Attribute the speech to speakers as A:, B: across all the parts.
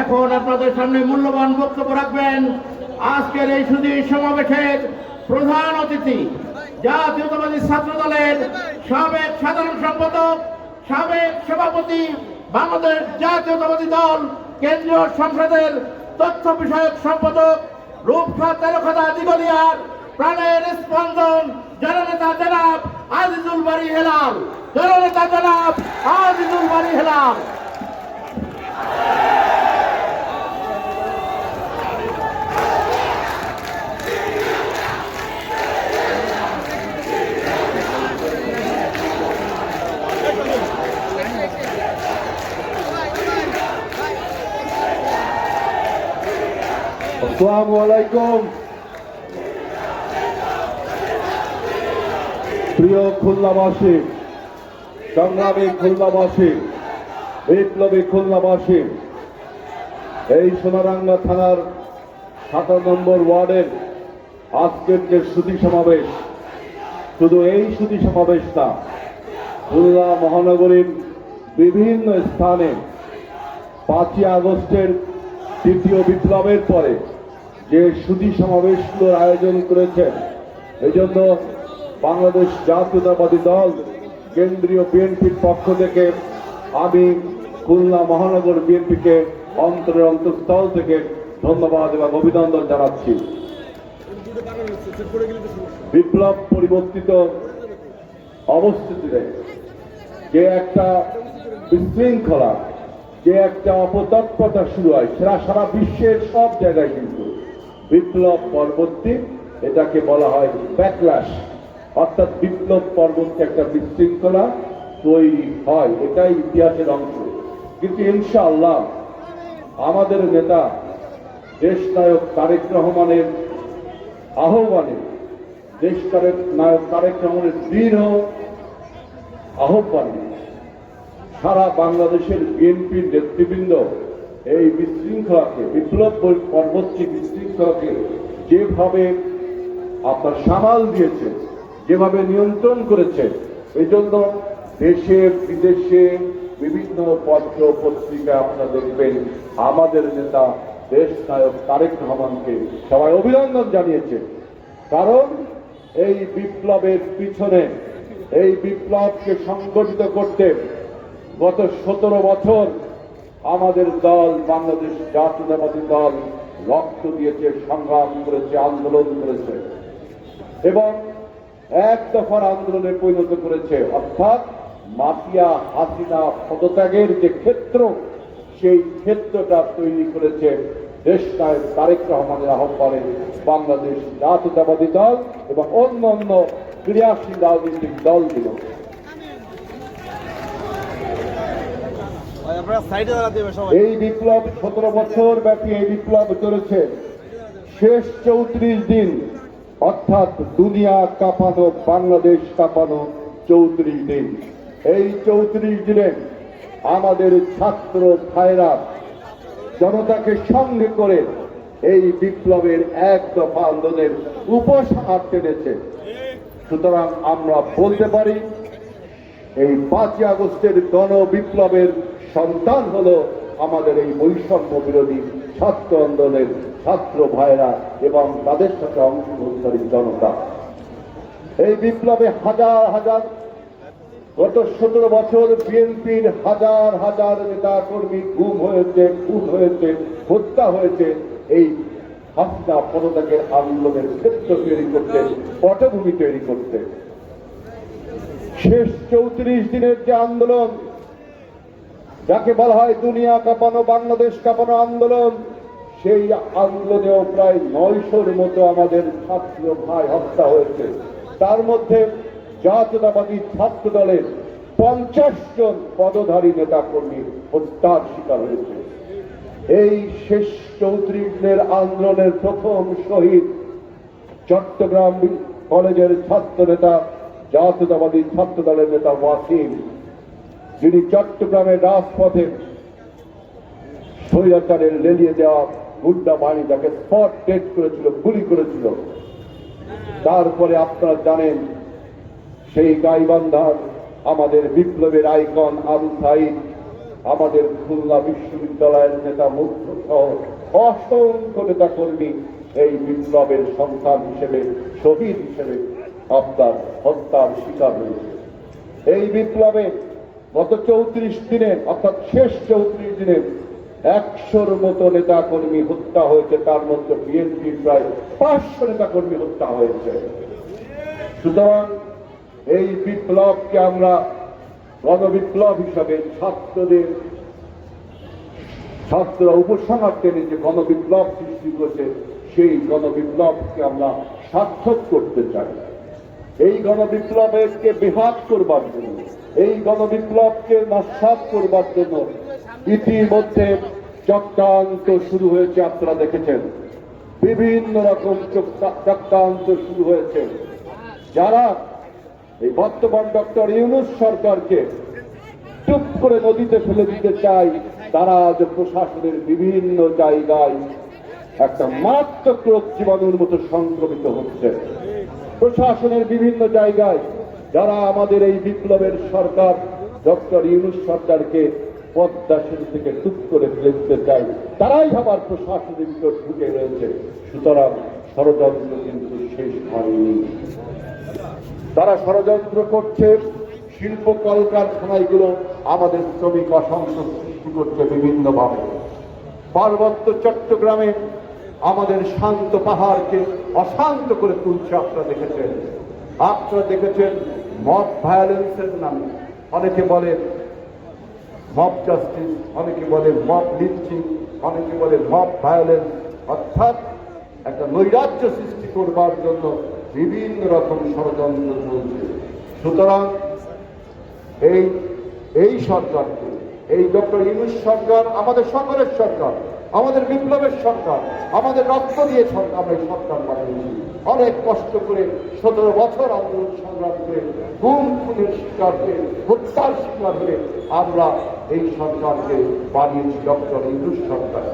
A: এখন আপনাদের সামনে মূল্যবান বক্তব্য রাখবেন। আজকের এই সুদী সমাবেশের প্রধান অতিথি, জাতীয়তাবাদী ছাত্র দলের সাবেক সাধারণ সম্পাদক, সাবেক সভাপতি বাংলাদেশ জাতীয়তাবাদী দল, কেন্দ্রীয় সংসদের তথ্য বিষয়ক সম্পাদক রূপসা তেরোখাদা দিগলিয়ার, প্রাণের স্পন্দন জননেতা জনাব আজিজুল বাড়ি হেলাল। জননেতা জনাব আজিজুল বাড়ি হেলাল।
B: আসসালামু আলাইকুম। প্রিয় খুলনাবাসী, সংগ্রামী খুলনাবাসী, বিপ্লবী খুলনাবাসী, এই সোনারাঙ্গা থানার সাতান্ন নম্বর ওয়ার্ডের আজকের যে সুধী সমাবেশ, শুধু এই সুধী সমাবেশ না খুলনা মহানগরীর বিভিন্ন স্থানে পাঁচই আগস্টের দ্বিতীয় বিপ্লবের পরে যে সুধী সমাবেশগুলোর আয়োজন করেছেন এই জন্য বাংলাদেশ জাতীয়তাবাদী দল, কেন্দ্রীয় বিএনপির পক্ষ থেকে আমি খুলনা মহানগর বিএনপিকে অন্তরের অন্তঃস্থল থেকে ধন্যবাদ এবং অভিনন্দন জানাচ্ছি। বিপ্লব পরিবর্তিত অবস্থিতিতে যে একটা বিশৃঙ্খলা, যে একটা অপতৎপরতা শুরু হয়, সেটা সারা বিশ্বের সব জায়গায় কিন্তু। বিপ্লব পরবর্তী, এটাকে বলা হয় ব্যাকলাস অর্থাৎ বিপ্লব পরবর্তী একটা বিশৃঙ্খলা তৈরি হয়, এটাই ইতিহাসের অংশ। কিন্তু ইনশাআল্লাহ আমাদের নেতা দেশ নায়ক তারেক রহমানের আহ্বানে দেশ তারেক নায়ক তারেক রহমানের দৃঢ় আহ্বানে সারা বাংলাদেশের বিএনপির নেতৃবৃন্দ এই বিশৃঙ্খলাকে, বিপ্লব পরবর্তী বিশৃঙ্খলাকে যেভাবে আপনার সামাল দিয়েছে, যেভাবে নিয়ন্ত্রণ করেছে এই জন্য দেশে, বিদেশে বিভিন্ন পত্র পত্রিকা আপনারা দেখবেন, আমাদের নেতা দেশ নায়ক তারেক রহমানকে সবাই অভিনন্দন জানিয়েছে। কারণ এই বিপ্লবের পিছনে, এই বিপ্লবকে সংগঠিত করতে গত সতেরো বছর আমাদের দল, বাংলাদেশ জাতীয়তাবাদী দল, রক্ত দিয়েছে, সংগ্রাম করেছে, আন্দোলন করেছে। এবং এক দফার আন্দোলনে পরিণত করেছে। অর্থাৎ মাফিয়া হাসিনা পদত্যাগের যে ক্ষেত্র, সেই ক্ষেত্রটা তৈরি করেছে দেশ নায়ক তারেক রহমানের আহ্বানে বাংলাদেশ জাতীয়তাবাদী দল এবং অন্য অন্য ক্রিয়াশীল রাজনৈতিক দলগুলো
C: আপনারা সাইডে দাঁড়াতে হবে সবাই
B: এই বিপ্লব সতেরো বছর ব্যাপী এই বিপ্লব চলেছে। শেষ চৌত্রিশ দিন, অর্থাৎ দুনিয়া কাঁপানো, বাংলাদেশ কাঁপানো চৌত্রিশ দিন। এই চৌত্রিশ দিনে আমাদের ছাত্র ভাইরা জনতাকে সঙ্গে করে এই বিপ্লবের এক দফা আন্দোলনের উপসার টেনেছে। সুতরাং আমরা বলতে পারি, এই পাঁচই আগস্টের গণ বিপ্লবের সন্তান হলো আমাদের এই বৈষম্য বিরোধী ছাত্র আন্দোলনের ছাত্র ভাইরা এবং তাদের সাথে অংশগ্রহণকারী জনতা। এই বিপ্লবে হাজার হাজার, গত সতেরো বছর বিএনপির হাজার হাজার নেতা কর্মী গুম হয়েছে, খুন হয়েছে, হত্যা হয়েছে, এই হাসনা পদত্যাগের আন্দোলনের ক্ষেত্র তৈরি করতে, পটভূমি তৈরি করতে। শেষ চৌত্রিশ দিনের যে আন্দোলন যাকে বলা হয় দুনিয়া কাঁপানো, বাংলাদেশ কাঁপানো আন্দোলন, সেই আন্দোলনেও প্রায় নয়শোর মতো আমাদের ছাত্র ভাই হত্যা হয়েছে। তার মধ্যে জাতীয়তাবাদী ছাত্র দলের পঞ্চাশ জন পদধারী নেতা কর্মী হত্যার শিকার হয়েছে। এই শেষ চৌত্রিশ দিনের আন্দোলনের প্রথম শহীদ চট্টগ্রাম কলেজের ছাত্র নেতা জাতীয়তাবাদী ছাত্র দলের নেতা ওয়াসিম। যিনি চট্টগ্রামের রাজপথে স্বৈরাচারের লেলিয়ে দেওয়া গুন্ডা বাহিনী তাকে স্পট ডেট করেছিল, গুলি করেছিল, তারপরে আপনারা জানেন সেই গাইবান্ধার আমাদের বিপ্লবের আইকন আবু সাইদ আমাদের খুলনা বিশ্ববিদ্যালয়ের নেতা মুখ্য সহ অসংখ্য নেতা কর্মী এই বিপ্লবের সন্তান হিসেবে, শহীদ হিসেবে আপনার হত্যার শিকার হয়েছে। এই বিপ্লবে গত চৌত্রিশ দিনে অর্থাৎ শেষ চৌত্রিশ দিনে একশোর মতো নেতা কর্মী হত্যা হয়েছে। তার মধ্যে বিএনপি প্রায় পাঁচশো নেতা কর্মী হত্যা হয়েছে। সুতরাং এই বিপ্লবকে আমরা গণবিপ্লব হিসাবে ছাত্রদের, ছাত্ররা উপসংহার টেনে যে গণবিপ্লব সৃষ্টি করেছে, সেই গণবিপ্লবকে আমরা সার্থক করতে চাই। এই গণবিপ্লবকে বিহাত করবার জন্য এই গণবিপ্লবকে নস্বাত করবার জন্য ইতিমধ্যে চক্রান্ত শুরু হয়েছে, আপনারা দেখেছেন। বিভিন্ন রকম চক্রা- চক্রান্ত শুরু হয়েছে। যারা এই বর্তমান ডক্টর ইউনুস সরকারকে চুপ করে নদীতে ফেলে দিতে চাই তারা আজ প্রশাসনের বিভিন্ন জায়গায় একটা মারাত্মক রোগ জীবাণুর মতো সংক্রমিত হচ্ছে। প্রশাসনের বিভিন্ন জায়গায় যারা আমাদের এই বিপ্লবের সরকার, ডক্টর ইউনুস সরকারকে পদ্মা সেতু থেকে টুপ করে ফেলে দিতে চায়, তারাই আবার প্রশাসনের ভিতর ঢুকে রয়েছে। সুতরাং ষড়যন্ত্র কিন্তু শেষ হয়নি। তারা ষড়যন্ত্র করছে, শিল্প কলকারখানাগুলো আমাদের শ্রমিক অসংখ্য সৃষ্টি করছে বিভিন্নভাবে। পার্বত্য চট্টগ্রামে আমাদের শান্ত পাহাড়কে অশান্ত করে তুলছে, আপনারা দেখেছেন। আপনারা দেখেছেন মব ভায়োলেন্সের নামে। অনেকে বলে মব জাস্টিস অনেকে বলে মব লিঞ্চিং অনেকে বলে মব ভায়োলেন্স অর্থাৎ একটা নৈরাজ্য সৃষ্টি করবার জন্য বিভিন্ন রকম ষড়যন্ত্র চলছে। সুতরাং এই এই সরকারকে, এই ডক্টর ইউনুস সরকার, আমাদের সকলের সরকার, আমাদের বিপ্লবের সরকার, আমাদের রক্ত দিয়ে আমরা এই সরকার বানিয়েছি। অনেক কষ্ট করে সতেরো বছর আন্দোলন সংগ্রাম করে গুম খুনের শিকার হয়ে হত্যার শিকার হয়ে আমরা এই সরকারকে বানিয়েছি ডক্টর ইউনুস সরকার।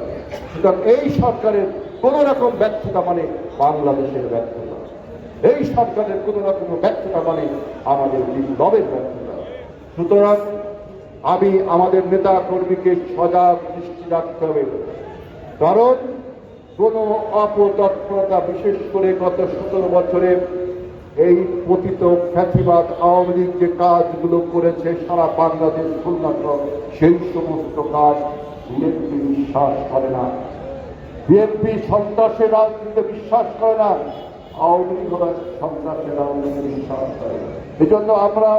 B: সুতরাং এই সরকারের কোন রকম ব্যর্থতা মানে বাংলাদেশের ব্যর্থতা। এই সরকারের কোন রকম ব্যর্থতা মানে আমাদের বিপ্লবের ব্যর্থতা। সুতরাং আমি আমাদের নেতা কর্মীকে সজাগ দৃষ্টি রাখতে হবে। কারণ কোন অপতৎপরতা, বিশেষ করে গত সতেরো বছরে এই পতিত খ্যাতিবাদ আওয়ামী লীগ যে কাজগুলো করেছে সারা বাংলাদেশ খুলনা সেই সমস্ত কাজ বিএনপি বিশ্বাস করে না। বিএনপি সন্ত্রাসের রাজনীতিতে বিশ্বাস করে না। আওয়ামী লীগ সন্ত্রাসের রাজনীতিতে বিশ্বাস করে এজন্য আমরা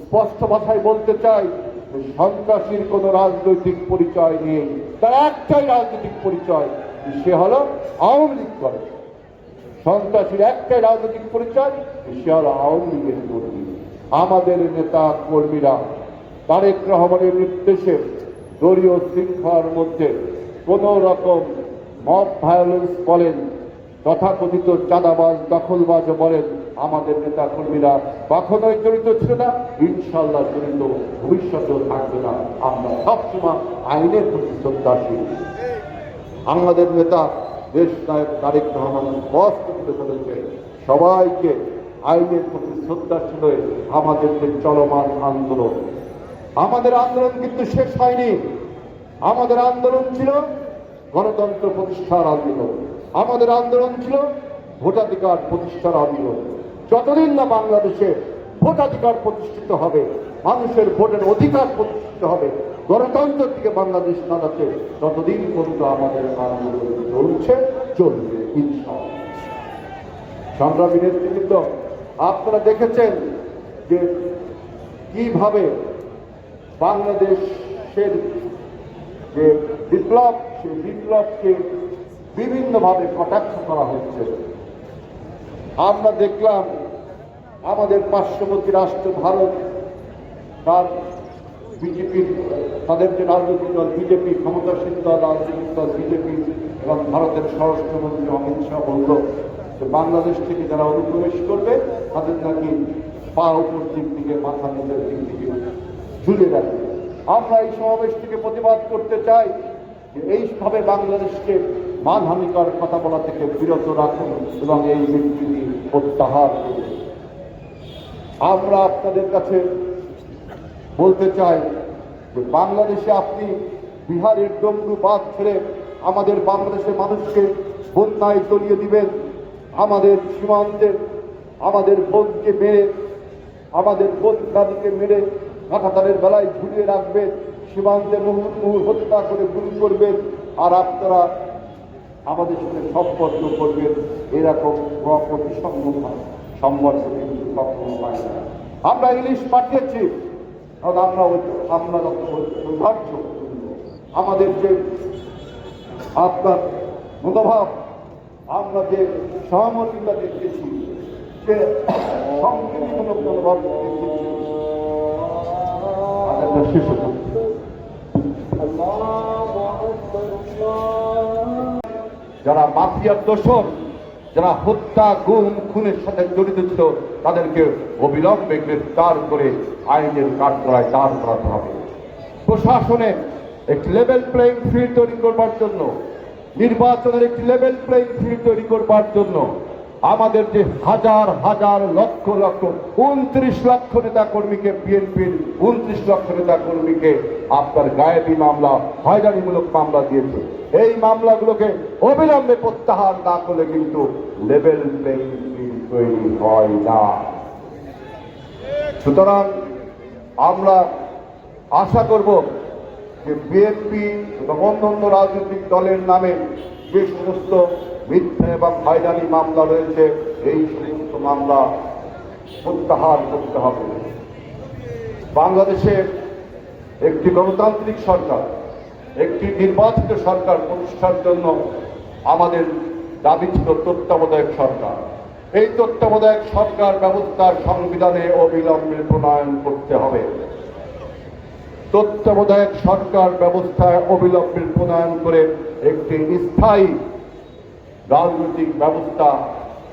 B: স্পষ্ট ভাষায় বলতে চাই সন্ত্রাসীর কোন রাজনৈতিক পরিচয় নেই। তার একটাই রাজনৈতিক পরিচয়, সে হলো আওয়ামী লীগ করে। সন্ত্রাসীর একটাই রাজনৈতিক পরিচয় হলো আওয়ামী লীগের কর্মী। আমাদের নেতা কর্মীরা, তারেক রহমানের নির্দেশে দলীয় শৃঙ্খলার মধ্যে কোন রকম মব ভায়োলেন্স বলেন, তথাকথিত চাঁদাবাজ, দখলবাজ বলেন আমাদের নেতা কর্মীরা। কখনোই জড়িত ছিল না ইনশাল্লাহ জড়িত ভবিষ্যতেও থাকবে না। আমরা সবসময় আইনের প্রতি শ্রদ্ধাশীল। আমাদের নেতা দেশ নায়ক তারেক রহমান স্পষ্ট করে বলেছে সবাইকে আইনের প্রতি শ্রদ্ধাশীল হয়ে আমাদের যে চলমান আন্দোলন। আমাদের আন্দোলন কিন্তু শেষ হয়নি। আমাদের আন্দোলন ছিল গণতন্ত্র প্রতিষ্ঠার আন্দোলন। আমাদের আন্দোলন ছিল ভোটাধিকার প্রতিষ্ঠার আন্দোলন। যতদিন না বাংলাদেশে ভোটাধিকার প্রতিষ্ঠিত হবে, মানুষের ভোটের অধিকার প্রতিষ্ঠিত হবে গণতন্ত্র থেকে বাংলাদেশ যাচ্ছে ততদিন পর্যন্ত আমাদের আন্দোলন চলছে, চলবে সংগ্রামী নেতৃবৃন্দ, আপনারা দেখেছেন যে কীভাবে বাংলাদেশের যে বিপ্লব, সেই বিপ্লবকে বিভিন্নভাবে কটাক্ষ করা হচ্ছে। আমরা দেখলাম আমাদের পার্শ্ববর্তী রাষ্ট্র ভারত, তার বিজেপির তাদের যে রাজনৈতিক দল, বিজেপি, ক্ষমতাসীন দল, রাজনৈতিক দল, বিজেপি এবং ভারতের স্বরাষ্ট্রমন্ত্রী অমিত শাহ বলল যে বাংলাদেশ থেকে যারা অনুপ্রবেশ করবে, তাদের নাকি পা উপর দিক থেকে, মাথা নিচের দিক থেকে ঝুলে রাখবে। আমরা এই সমাবেশ থেকে প্রতিবাদ করতে চাই যে এইভাবে বাংলাদেশকে মানহানিকর কথা বলা থেকে বিরত রাখুন এবং এই বিবৃতি প্রত্যাহার করুন। আমরা আপনাদের কাছে বলতে চাই যে বাংলাদেশে আপনি বিহারের ডমরু বাদ ছেড়ে আমাদের বাংলাদেশের মানুষকে বন্যায় তলিয়ে দিবেন। আমাদের সীমান্তে আমাদের বোনকে মেরে, আমাদের বোন দাদিকে মেরে কাঁটাতারের বেলায় ঝুলিয়ে রাখবেন, সীমান্তে মুহুর মুহুর হত্যা করে গুলি করবেন, আর আপনারা আমাদের সাথে সম্পর্ক করবেন। এরকম প্রতিসম্ভ সম্পর্ক কিন্তু কখনো হয় আমরা ইলিশ পাঠিয়েছি। আমরা আমরা সৌভাগ্য আমাদের যে আপনার মনোভাব, আমরা যে সহমর্মিতা দেখেছি, সে সংকীর্ণমূলক মনোভাব দেখেছি। যারা মাফিয়ার দোষর যারা হত্যা, গুম, খুনের সাথে জড়িত ছিল, তাদেরকে অবিলম্বে গ্রেফতার করে আইনের কাঠগড়ায় দাঁড় করাতে হবে। প্রশাসনে একটি লেভেল প্লেইং ফিল্ড তৈরি করবার জন্য, নির্বাচনের একটি লেভেল প্লেইং ফিল্ড তৈরি করবার জন্য আমাদের যে হাজার হাজার লক্ষ লক্ষ, উনত্রিশ লক্ষ নেতা কর্মীকে বিএনপির উনত্রিশ লক্ষ নেতা কর্মীকে আপনার গায়েবী মামলা, হয়রানিমূলক মামলা দিয়েছে। এই মামলাগুলোকে অবিলম্বে প্রত্যাহার না করলে কিন্তু লেভেল তৈরি হয় না। সুতরাং আমরা আশা করব যে বিএনপি এবং অন্যান্য রাজনৈতিক দলের নামে যে সমস্ত মিথ্যা এবং হয়রানি মামলা রয়েছে, এই সমস্ত মামলা প্রত্যাহার করতে হবে। বাংলাদেশে একটি গণতান্ত্রিক সরকার একটি নির্বাচিত সরকার প্রতিষ্ঠার জন্য আমাদের দাবি ছিল তত্ত্বাবধায়ক সরকার। এই তত্ত্বাবধায়ক সরকার ব্যবস্থার সংবিধানে অবিলম্বে প্রণয়ন করতে হবে। তত্ত্বাবধায়ক সরকার ব্যবস্থায় অবিলম্বে প্রণয়ন করে একটি স্থায়ী রাজনৈতিক ব্যবস্থা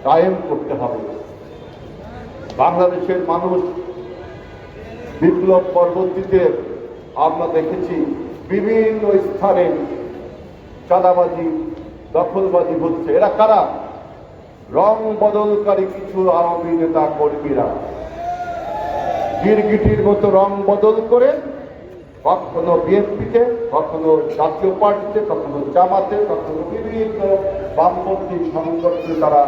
B: কায়েম করতে হবে। বাংলাদেশের মানুষ বিপ্লব পরবর্তীতে আমরা দেখেছি বিভিন্ন স্থানে চাঁদাবাজি, দখলবাজি হচ্ছে। এরা কারা? রং বদলকারী কিছু আওয়ামী নেতা কর্মীরা। গিরগিটির মতো রং বদল করে কখনো বিএনপিতে, কখনো জাতীয় পার্টিতে, কখনো জামাতে, কখনো বিভিন্ন বামপন্থী সংগঠনে তারা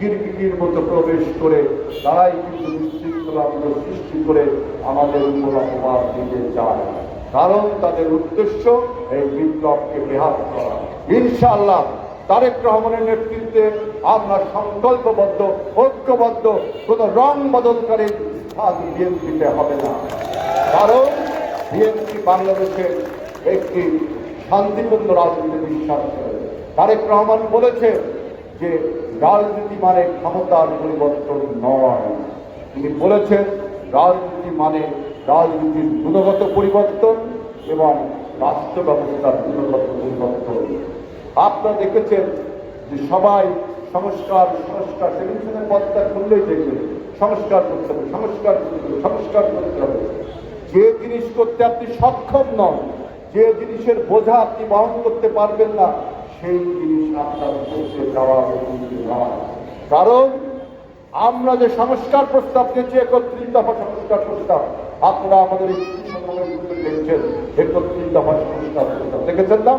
B: গিরগিটির মতো প্রবেশ করে, তারাই কিন্তু বিশৃঙ্খলাগুলো সৃষ্টি করে আমাদের উপর অপবাদ দিতে চায়। কারণ তাদের উদ্দেশ্য এই বিপ্লবকে বেহাত করা। ইনশাআল্লাহ তারেক রহমানের নেতৃত্বে আমরা সংকল্পবদ্ধ, ঐক্যবদ্ধ, কোন রং বদলকারী স্থান বিএনপিতে হবে না। কারণ বিএনপি বাংলাদেশের একটি শান্তিপূর্ণ রাজনীতি বিশ্বাস করে। তারেক রহমান বলেছে যে রাজনীতি মানে ক্ষমতার পরিবর্তন নয়। তিনি বলেছেন, রাজনীতি মানে রাজনীতির গুণগত পরিবর্তন এবং রাষ্ট্র ব্যবস্থার গুণগত পরিবর্তন। আপনারা দেখেছেন যে সবাই সংস্কার সংস্কার টেলিভিশনের পথটা খুললেই দেখবেন, সংস্কার করতে হবে, সংস্কার করতে সংস্কার করতে হবে। যে জিনিস করতে আপনি সক্ষম নন, যে জিনিসের বোঝা আপনি বহন করতে পারবেন না, সেই জিনিস আপনার করতে যাওয়া কারণ আমরা যে সংস্কার প্রস্তাব দিয়েছি, একত্রিশ দফা সংস্কার প্রস্তাব আপনারা আমাদের দেখছেন একত্রিশ দফা সংস্কার প্রস্তাব দেখেছেন না?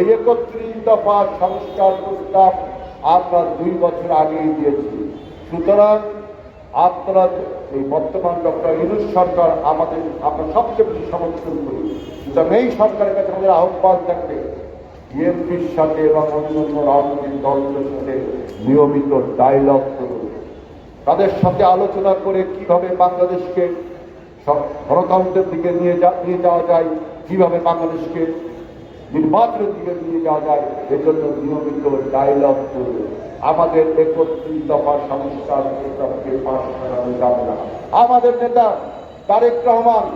B: এই একত্রিশ দফা সংস্কার প্রস্তাব আমরা দুই বছর আগেই দিয়েছি। সুতরাং আপনারা এই বর্তমান ডক্টর ইউনুস সরকার আমাদের, আমরা সবচেয়ে বেশি সমর্থন করি। সুতরাং এই সরকারের কাছে আমাদের আহ্বান থাকবে, বিএনপির সাথে এবং অন্যান্য রাজনৈতিক দলগুলোর সাথে নিয়মিত ডায়লগ করুন। তাদের সাথে আলোচনা করে কীভাবে বাংলাদেশকে গণতন্ত্রের দিকে নিয়ে যা, নিয়ে যাওয়া যায়। কীভাবে বাংলাদেশকে নির্বাচনের দিকে নিয়ে যাওয়া যায়, এজন্য নিয়মিত ডায়লগ করবে। আমাদের একত্রিশ দফা সংস্কার প্রস্তাবকে পাশ করানো যাবে না। আমাদের নেতা তারেক রহমান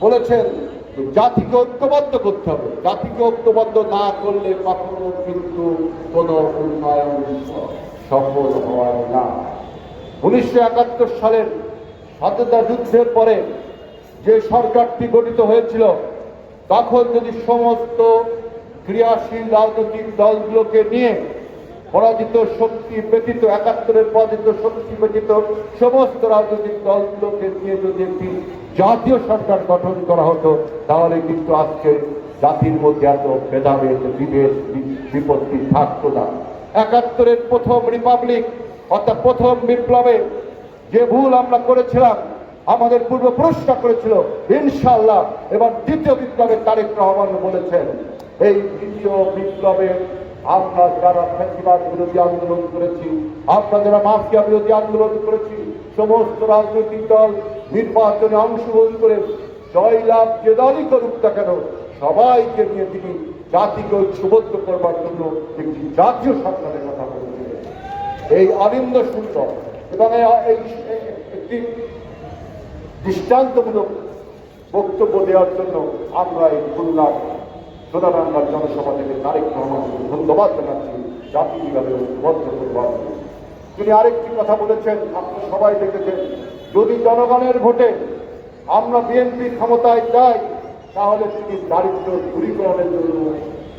B: বলেছেন জাতিকে ঐক্যবদ্ধ করতে হবে। জাতিকে ঐক্যবদ্ধ না করলে কখনো কিন্তু কোনো উন্নয়ন সফল হয় না। উনিশশো একাত্তর সালের স্বাধীনতা যুদ্ধের পরে যে সরকারটি গঠিত হয়েছিল, তখন যদি সমস্ত ক্রিয়াশীল রাজনৈতিক দলগুলোকে নিয়ে পরাজিত শক্তি ব্যতীত, একাত্তরের পরাজিত শক্তি ব্যতীত সমস্ত রাজনৈতিক দলগুলোকে নিয়ে যদি একটি জাতীয় সরকার গঠন করা হতো, তাহলে কিন্তু আজকে জাতির মধ্যে এত ভেদাভেদ, বিভেদ, বিপত্তি থাকতো না। একাত্তরের প্রথম রিপাবলিক অর্থাৎ প্রথম বিপ্লবে যে ভুল আমরা করেছিলাম, আমাদের পূর্বপুরুষরা করেছিল ইনশাল্লাহ এবার দ্বিতীয় বিপ্লবে তারেক রহমান বলেছেন, এই দ্বিতীয় বিপ্লবে আমরা যারা ফ্যাসিবাদ বিরোধী আন্দোলন করেছি, আমরা যারা মাফিয়া বিরোধী আন্দোলন করেছি, সমস্ত রাজনৈতিক দল নির্বাচনে অংশগ্রহণ করে জয়লাভ যে দলই করুক না কেন, সবাইকে নিয়ে তিনি জাতিকে ঐক্যবদ্ধ করবার জন্য একটি জাতীয় সরকারের কথা বলেছিলেন এই অনিন্দ সুন্দর এবং একটি দৃষ্টান্তমূলক বক্তব্য দেওয়ার জন্য আমরা এই খুলনার সোনারাঙ্গার জনসভা থেকে তারেক রহমানকে ধন্যবাদ জানাচ্ছি। জাতি কীভাবে ঐক্যবদ্ধ করবার তিনি আরেকটি কথা বলেছেন, আপনারা সবাই দেখেছেন, যদি জনগণের ভোটে আমরা বিএনপি ক্ষমতায় যাই, তাহলে তিনি দারিদ্র দূরীকরণের জন্য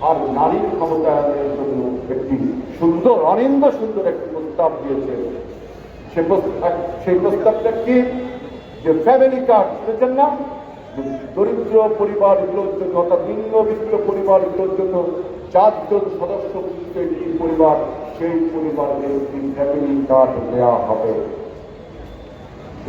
B: আর নারীর ক্ষমতায়নের জন্য একটি সুন্দর, অনিন্দ সুন্দর একটি প্রস্তাব দিয়েছেন। সে সেই প্রস্তাবটা কি? যে ফ্যামিলি কার্ড শুনেছেন না? দরিদ্র পরিবারগুলোর জন্য অর্থাৎ নিম্ন বিত্ত পরিবারগুলোর জন্য চারজন সদস্য একটি পরিবার, সেই পরিবারকে একটি ফ্যামিলি কার্ড দেওয়া হবে।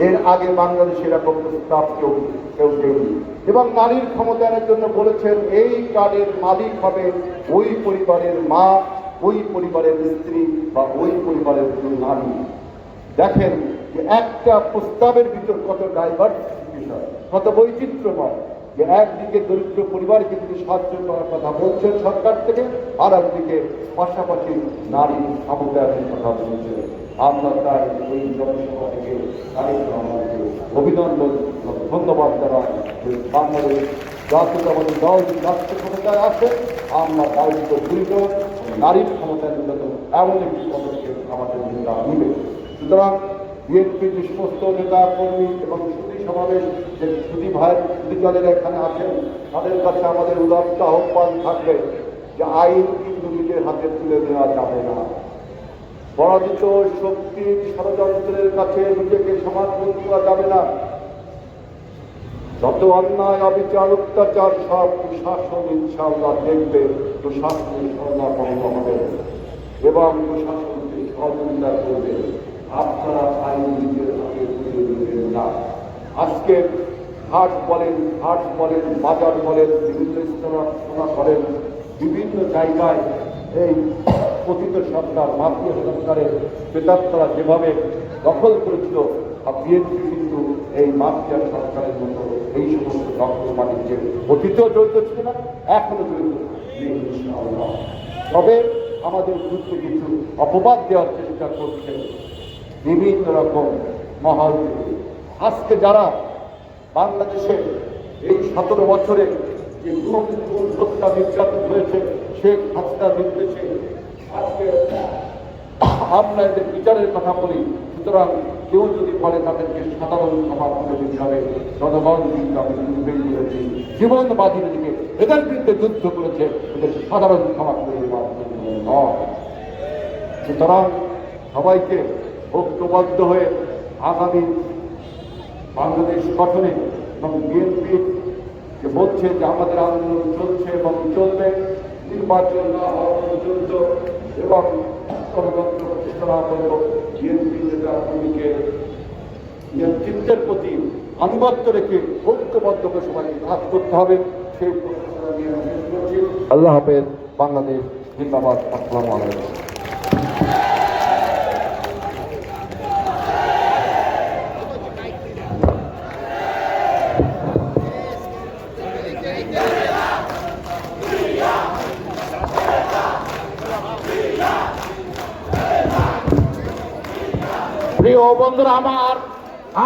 B: এর আগে বাংলাদেশে এরকম প্রস্তাব কেউ কেউ দেয়নি। এবং নারীর ক্ষমতায়নের জন্য বলেছেন, এই কার্ডের মালিক হবে ওই পরিবারের মা, ওই পরিবারের স্ত্রী বা ওই পরিবারের নারী। দেখেন যে একটা প্রস্তাবের ভিতর কত ডাইভার্সিটি বিষয়, কত বৈচিত্র্যময় যে একদিকে দরিদ্র পরিবারকে তিনি সাহায্য করার কথা বলছেন সরকার থেকে, আর একদিকে পাশাপাশি নারী ক্ষমতায়নের কথা বলছেন। আমরা তাই এই জনসভা থেকে রহমানকে অভিনন্দন ধন্যবাদ জানাই যে বাংলাদেশ জাতীয়তাবাদী দল রাষ্ট্র ক্ষমতায় আসে আমরা দায়িত্ব দূরিত নারীর ক্ষমতায় এমন একটি পদক্ষেপ আমাদের নিবে। সুতরাং বিএনপি যে সমস্ত নেতা কর্মী এবং সুদী সমাবেশ যে সুদী ভাই সুদী দলের এখানে আছেন, তাদের কাছে আমাদের উদাত্ত আহ্বান থাকবে যে আইন কিন্তু নিজের হাতে তুলে দেওয়া যাবে না। পরাজিত শক্তির ষড়যন্ত্রের কাছে নিজেকে সমাধান করা যাবে না। যত অন্যায়, অবিচার, অত্যাচার, সব প্রশাসন ইনশাআল্লাহ দেখবে, প্রশাসনের সরলাপন্ন হবে এবং প্রশাসনকে সহযোগিতা করবে। আপনারা আইন নিজের হাতে তুলে দিবেন না। আজকে হাট বলেন হাট বলেন, বাজার বলেন, বিভিন্ন স্থাপনা করেন, বিভিন্ন জায়গায় এই পতিত সরকার, মাফিয়া সরকারের প্রেতাত্মরা যেভাবে দখল করেছিল আর বিএনপি কিন্তু এই মাফিয়া সরকারের মতো এই সমস্ত দখল বাণিজ্যের অতীতেও জড়িত ছিল না, এখনও জড়িত তবে আমাদের বিরুদ্ধে কিছু অপবাদ দেওয়ার চেষ্টা করছে বিভিন্ন রকম মহল। আজকে যারা বাংলাদেশে এই সতেরো বছরে যে হত্যা, নির্যাতন হয়েছে, শেখ হাসিনার নির্দেশে আজকে আমরা এদের বিচারের কথা বলি সুতরাং কেউ যদি বলে তাদেরকে সাধারণ ক্ষমা করে দিতে হবে জনগণ জীবন বাজির দিকে এদের বিরুদ্ধে যুদ্ধ করেছে, এদের সাধারণ ক্ষমা করে জন্য সুতরাং সবাইকে ঐক্যবদ্ধ হয়ে আগামী বাংলাদেশ গঠনে এবং বিএনপি যে বলছে যে আমাদের আন্দোলন চলছে এবং চলবে, নির্বাচন না হওয়া পর্যন্ত এবং গণতন্ত্র প্রতিষ্ঠা পর্যন্ত বিএনপি নেতা কর্মীকে নেতৃত্বের প্রতি আনুগত্য রেখে ঐক্যবদ্ধ করে সবাইকে করতে হবে, সেই আল্লাহ হাফেজ, বাংলাদেশ জিন্দাবাদ। আসসালামু আলাইকুম
A: প্রিয় বন্ধুরা আমার,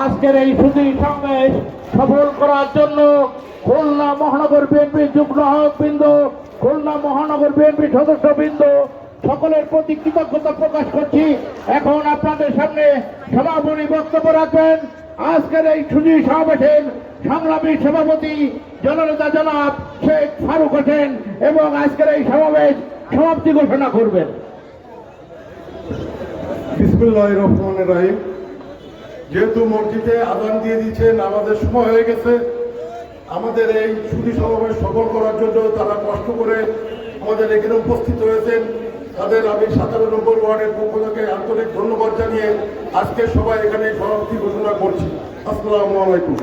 A: আজকের এই সুদী সমাবেশ সফল করার জন্য খুলনা মহানগর বিএনপি যুগ্ম বৃন্দ খুলনা মহানগর বিএনপি সদস্যবৃন্দ, সকলের প্রতি কৃতজ্ঞতা প্রকাশ করছি। এখন আপনাদের সামনে সভাপতি বক্তব্য রাখবেন। আজকের এই সুদী সমাবেশের সংগ্রামী সভাপতি জননেতা জনাব শেখ ফারুক হোসেন এবং আজকের এই সমাবেশ সমাপ্তি ঘোষণা করবেন।
C: বিসমুল্লাহ রহমান রাহিম। যেহেতু মসজিদে আদান দিয়ে দিচ্ছেন আমাদের সময় হয়ে গেছে, আমাদের এই সুদী সমাবেশ সফল করার জন্য তারা কষ্ট করে আমাদের এখানে উপস্থিত হয়েছেন। তাদের আমি সাতান্ন নম্বর ওয়ার্ডের পক্ষ থেকে আন্তরিক ধন্যবাদ জানিয়ে আজকে সবাই এখানে সমাপ্তি ঘোষণা করছি। আসসালামু আলাইকুম।